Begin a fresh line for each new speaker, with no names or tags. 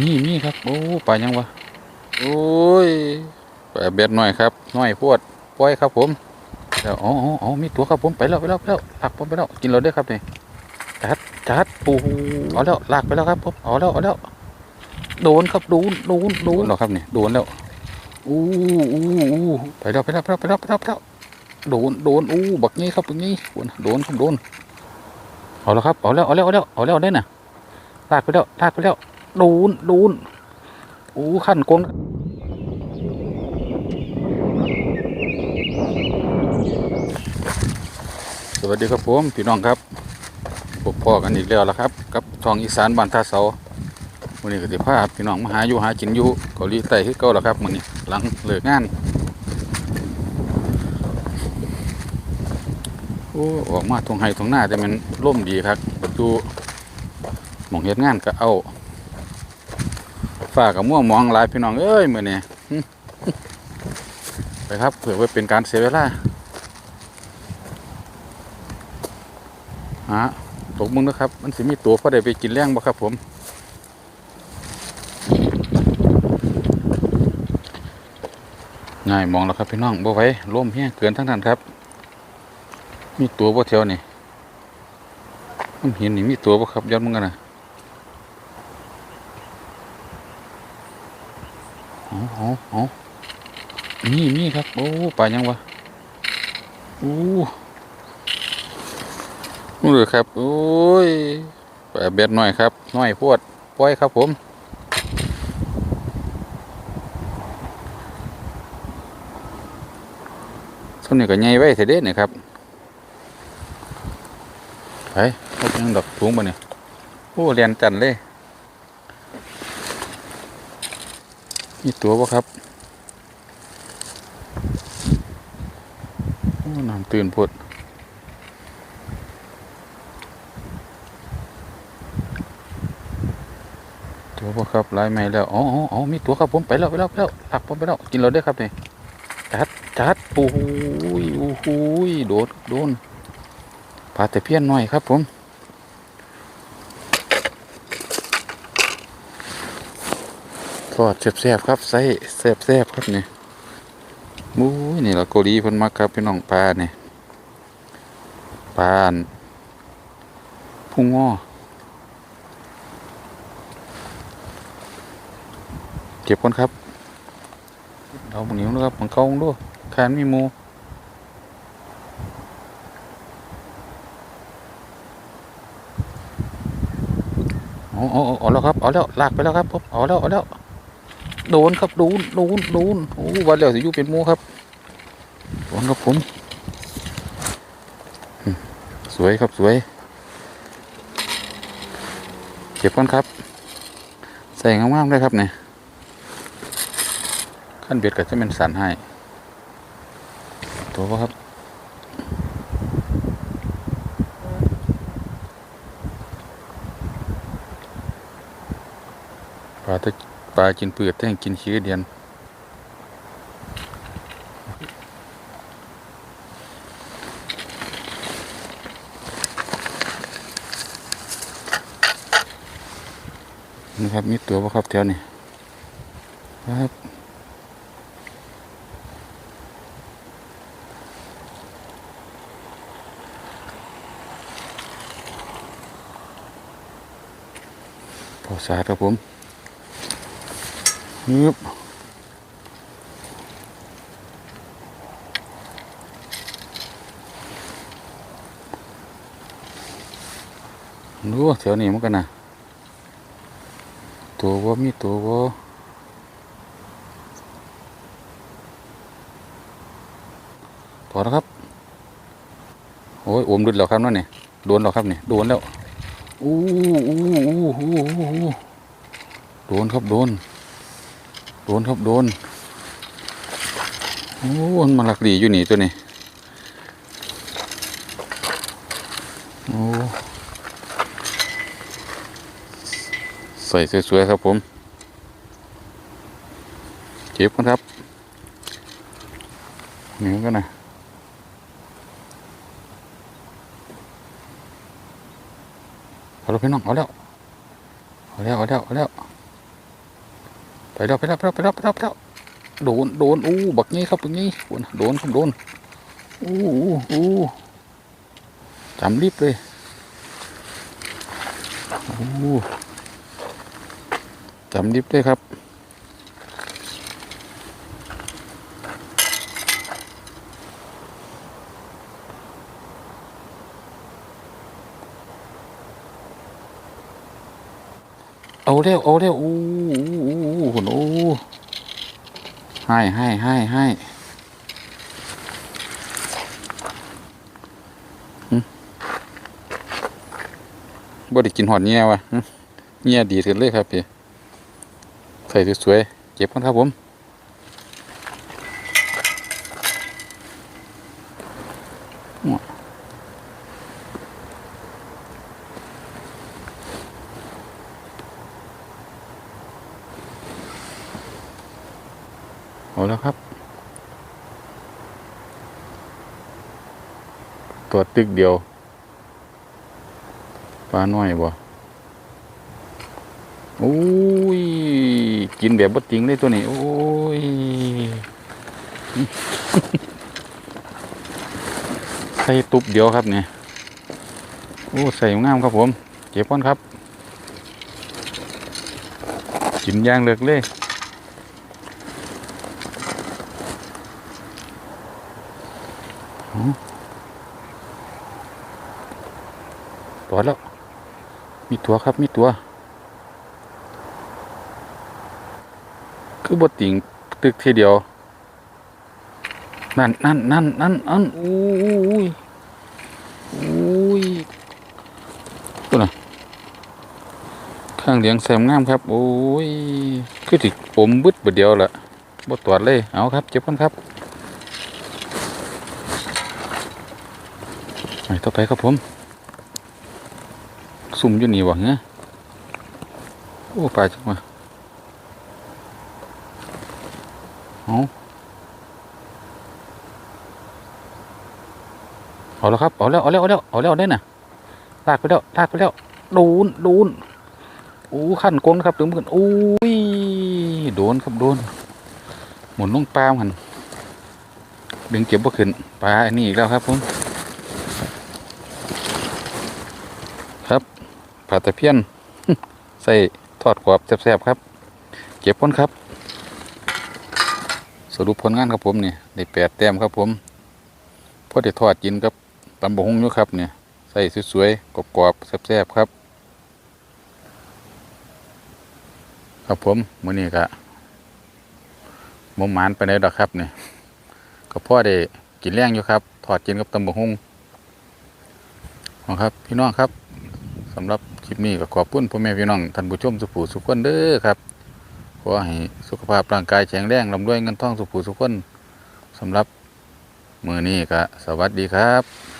มีมีครับ โอ้ปลายังวะโอ้ยปลาเบ็ดหน่อยครับหน่อยพวดปล่อยครับผมแล้วอ๋ออ๋ออ๋อมีตัวครับผมไปแล้วไปแล้วไปแล้วลากผมไปแล้วกินเราได้อครับนี่จัดจัดปูเอาแล้วลากไปแล้วครับผมเอาแล้วเอาแล้วโดนครับโดนโดนโดนแล้วครับนี่โดนแล้วอู้อู้อู้ไปแล้วไปแล้วไปแล้วไปแล้วไปแล้วไปแล้วโดนโดนอู้บักงี้ครับบักงี้โดนครับโดนเอาแล้วครับเอาแล้วเอาแล้วเอาแล้วเอาแล้วได้น่ะลากไปแล้วลากไปแล้ว ดูนดูนโอ้ขั้นกลสวัสดีครับผมพี่น้องครับพบพ่อกันอีกแล้วละครับ กับทองอีสานบ้านท่าเสาวันนี้ก็สิพาพี่น้องมาหาอยู่หากินอยู่เกาหลีใต้คือเก่าละครับมื้อนี้หลังเลิกงานโอ้ออกมาทงไห้ทงหน้าแต่มันร่มดีครับประตูมองเฮ็ดงานก็เอา ฝ้ากับม่วงมองหลายพี่น้องเอ้ยมือนี่หึไปครับเผื่อไว้เป็นการเสียเวลาฮะตกมึงนะครับ มันสิมีตัวพอได้ไปกินแรงบ่ครับผมง่ายมองแล้วครับพี่น้องบ่ไว้ล่มเฮี้ยเกินทั้งนั้นครับ มีตัวบ่แถวนี่มันเห็นนี่มีตัวบ่ครับย้อนมึงกันนะ เอาเอาเอา มีมีครับ โอ้ปลายังวะโอ้นู่นครับ โอ้ยปลาเบ็ดหน่อยครับหน่อยพวดปล่อยครับผมส่วนนี้ก็ใหญ่ไว้เสด็จนี่ครับไปเอายังดอกถุงมาเนี่ยโอ้เรียนจันเลยมีตัวปะครับโอ้ น้ำตื่นพดตัวปะครับลายไม้แล้วอ๋ออ๋อมีตัวครับผมไปแล้วไปแล้วไปแล้วหลักผมไปแล้วกินเราได้ครับนี่จัดจัดโอ้โหยโอ้โหยโดดโดนปลาแต่เพี้ยนหน่อยครับผมทอดแซ่บๆครับใส่แซ่บๆครับนี่ มู้ยนี่เราโกรีเพิ่นมักครับพี่น้องปลาเนี่ยปลาอันพุ่งง้อเก็บก่อนครับเอาบางนิ้วนะครับบางเกาดูคานมีมูอาเอาเอาเอาแล้วครับ เอาแล้วลากไปแล้วครับผมเอาแล้วเอาแล้ว โดนครับโดนโดนโดนโอ้วันแล้วสิยูเป็นมูครับโดนครับผม สวยครับสวย เก็บก่อนครับ ใส่งามๆเลยครับเนี่ยขั้นเบ็ดก็จะเป็นสันให้ตัวบ่ครับปลาตะ ปลากินเปลือกแท่งกินขี้เดียนนะครับ มีตัวปะครับแถวนี้ครับพอสาครับผม ฮึบดูแถวนี้มันกันนะตัวว่ามีตัวว่าพอแล้วครับ โอ้ยอมดุดแล้วครับนั่นนี่โดนแล้วครับนี่โดนแล้ว อู้อู้อู้อู้อู้โดนครับโดน โดนครับโดน โอ้มันมาหลักดีอยู่นี่ตัวนี้ โอ้ใส่สวยๆครับผมเก็บกันครับนี่มันกันนะเอาแล้วพี่น้องเอาแล้วเอาแล้วเอาแล้วเอาแล้ว ไปแล้วไปแล้วไปแล้วไปแล้วไปแล้วไปแล้วโดนโดนอู้บักงี้ครับบักงี้โดนโดนครับโดนอู้อู้อู้จำรีบเลยอู้จำรีบเลยครับเอาเร็วเอาเร็วอู้อู้อู้อู้ หุ่นอู้ให้ให้ให้ให้บ่ได้กินหอดเงี้ยวะเงี้ยดีถึงเลยครับพี่ใส่สวยๆเก็บกันครับผม เอาแล้วครับ ตัวตึกเดียว ปลาน้อยบ่โอ้ย กินแบบบดจริงเลยตัวนี้ โอ้ย ใส่ตุบเดียวครับเนี่ยโอ้ ใส่งามครับผม เก็บก่อนครับ กินย่างเลือกเลยอ๋อ ตัวแล้ว มีตัวครับ มีตัว คือบดติ่งตึกทีเดียว นั่นนั่นนั่นนั่นนั่นอู้ยอู้ยตัวน่ะข้างเหลียงแซมงามครับ โอ้ย คือติดผมบึดบดเดียวละบดตรวจเลย เอาครับ เจ็บกันครับ ไปต่อไปครับผมซุ่มอยู่นี่หวังเงี้ยโอ้ปลาจังวะเอาเอาแล้วครับ เอาแล้ว เอาแล้ว เอาแล้ว เอาแล้วได้น่ะลากไปแล้ว ลากไปแล้ว โดน โดน โอ้ขั้นกงครับถึงมือนโอ้ย โดนครับ โดน หมุนลงปลาหันดึงเก็บบ่ขึ้นปลาอันนี้อีกแล้วครับผม ครับ ปลาตะเพียน ใส่ทอดกรอบแซ่บๆครับ เก็บพ้นครับ สรุปผลงานครับผมนี่ได้แปดแต้มครับผมพอได้ทอดกินกับตำบะฮุงอยู่ครับเนี่ยใส่สวยๆกรอบๆแซ่บๆครับ ครับผมมื้อนี้ก็มุมหมานไปไหนดอกครับเนี่ยก็พ่อได้กินแรงอยู่ครับทอดกินกับตำบะฮุงครับ พี่น้องครับ สำหรับคลิปนี้ก็ขอบคุณพ่อแม่พี่น้องท่านผู้ชมสุภูสุขคนเด้อครับขอให้สุขภาพร่างกายแข็งแรงลำด้วยเงินทองสุขผู้สุขคนสำหรับมือนี้ก็สวัสดีครับ